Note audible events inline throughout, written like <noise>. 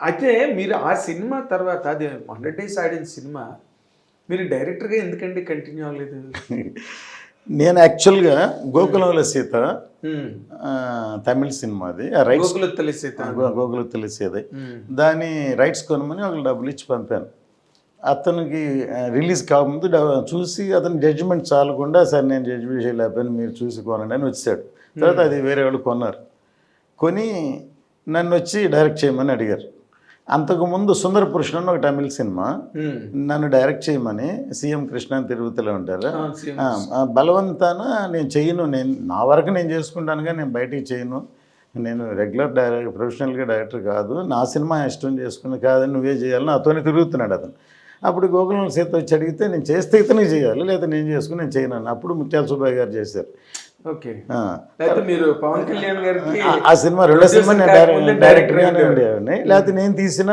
అయితే మీరు ఆ సినిమా తర్వాత అది హండ్రెడ్ డేస్ ఆడిన సినిమా మీరు డైరెక్టర్గా ఎందుకండి కంటిన్యూ అవ్వలేదు? నేను యాక్చువల్గా గోకులంలో సీత ఉమ్. ఆ, తమిళ సినిమా అది. ఆ రైట్స్ గోకుల తెలిసేది దాని రైట్స్ కొనమని ఒక డబ్బులు ఇచ్చి పంపాను. అతనికి రిలీజ్ కాకముందు చూసి అతని జడ్జిమెంట్ చాలకుండా సార్ నేను జడ్జిమెంట్ చేయలేకపోయాను మీరు చూసి కొనండి అని వచ్చాడు. తర్వాత అది వేరే వాళ్ళు కొన్నారు. కొని నన్ను వచ్చి డైరెక్ట్ చేయమని అడిగారు. అంతకుముందు సుందర పురుషుడు అని ఒక తమిళ సినిమా. నన్ను డైరెక్ట్ చేయమని సీఎం కృష్ణ తిరుపతిలో ఉంటారు. బలవంతాన నేను చేయను. నేను నా వరకు నేను చేసుకుంటాను కానీ నేను బయటికి చేయను. నేను రెగ్యులర్ డైరెక్టర్ ప్రొఫెషనల్గా డైరెక్టర్ కాదు. నా సినిమా ఇష్టం చేసుకుని కాదని నువ్వే చేయాలని నాతోనే తిరుగుతున్నాడు అతను. అప్పుడు గోకులం సీత వచ్చి అడిగితే నేను చేస్తే ఇతనే చేయాలి లేదా నేను చేసుకుని నేను చేయను అప్పుడు ముత్యాల సుబ్బయ్య గారు చేశారు. ఆ. లేకపోతే మీరు పవన్ కళ్యాణ్ గారికి ఆ- ఆ సినిమా రెండో సినిమా నేను కాకముందే డైరెక్ట్ డైరెక్టర్గానే డైరెక్టర్ ఉండేవాడిని లేకపోతే నేను తీసిన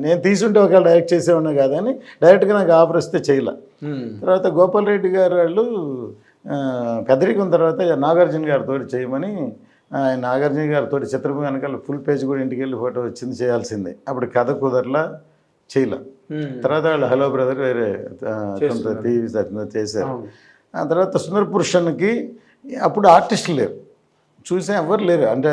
నేను తీసుంటే ఒకవేళ డైరెక్ట్ చేసేవాడిని కాదని డైరెక్ట్గా నాకు ఆఫర్ వస్తే చేయలే. తర్వాత గోపాల్ రెడ్డి గారు వాళ్ళు పెద్దరికం తర్వాత నాగార్జున గారితో చేయమని ఆయన నాగార్జున గారితో చిత్రం వెనకాల ఫుల్ పేజ్ కూడా ఇంటికి వెళ్ళి ఫోటో వచ్చింది చేయాల్సిందే అప్పుడు కథ కుదరలా చేయలే. తర్వాత వాళ్ళు హలో బ్రదర్ వేరే టీవీ చేశారు. ఆ తర్వాత సుందర పురుషన్కి అప్పుడు ఆర్టిస్టులు లేరు. చూసే ఎవరు లేరు. అంటే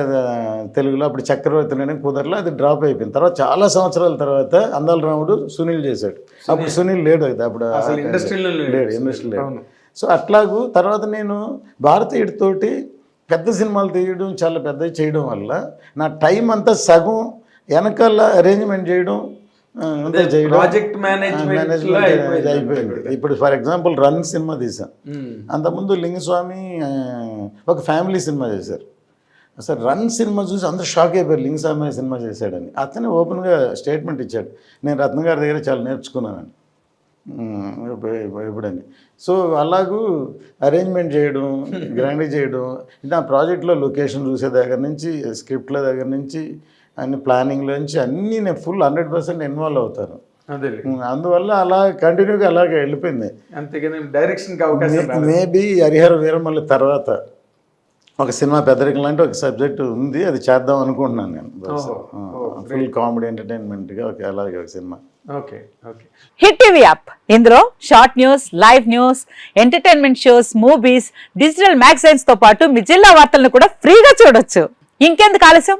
తెలుగులో అప్పుడు చక్రవర్తి లేని కుదరలో అది డ్రాప్ అయిపోయింది. తర్వాత చాలా సంవత్సరాల తర్వాత అందాల రాముడు సునీల్ చేశాడు. అప్పుడు సునీల్. లేడు అయితే అప్పుడు లేడు. ఇండస్ట్రీ లేడు. సో అట్లాగూ తర్వాత నేను భారతీయుడితోటి పెద్ద సినిమాలు తీయడం చాలా పెద్దవి చేయడం వల్ల నా టైం అంతా సగం వెనకాల అరేంజ్మెంట్ చేయడం ప్రాజెక్ట్ మేనేజ్మెంట్ అయిపోయింది ఇప్పుడు ఫర్ ఎగ్జాంపుల్ రన్ సినిమా తీసాం. అంతకుముందు లింగస్వామి ఆ, ఒక ఫ్యామిలీ సినిమా చేశారు. అసలు రన్ సినిమా చూసి అందరూ షాక్ అయిపోయారు లింగస్వామి సినిమా చేశాడని. అతనే ఓపెన్గా స్టేట్మెంట్ ఇచ్చాడు. నేను రత్న గారి దగ్గర చాలా నేర్చుకున్నానని. ఇప్పుడని. సో అలాగూ అరేంజ్మెంట్ చేయడం <laughs> గ్రాండ్ చేయడం. నా ప్రాజెక్ట్లో లొకేషన్ చూసే దగ్గర నుంచి స్క్రిప్ట్ల దగ్గర నుంచి అన్ని ప్లానింగ్లో నుంచి అన్నీ నేను ఫుల్ హండ్రెడ్ పర్సెంట్ ఇన్వాల్వ్ అవుతాను. అందువల్ల అలా కంటిన్యూగా అలాగే వెళ్ళిపోయింది. అంతేగాని డైరెక్షన్కి అవకాశం రాలేదు. మేబీ హరిహర వీరమల్లి తర్వాత ఒక సినిమా పెద్దరికం లాంటి ఒక సబ్జెక్ట్ ఉంది అది చేద్దాం అనుకుంటున్నాను నేను. ఓహో. ఫుల్ కామెడీ ఎంటర్టైన్మెంట్గా ఒక అలాగే ఒక cinema. Okay okay. Hit TV app. ఇందులో short news live news entertainment shows movies digital మ్యాగజైన్స్తో పాటు మీ జిల్లా వార్తలను కూడా ఫ్రీగా చూడొచ్చు. ఇంకెందుకు ఆలస్యం?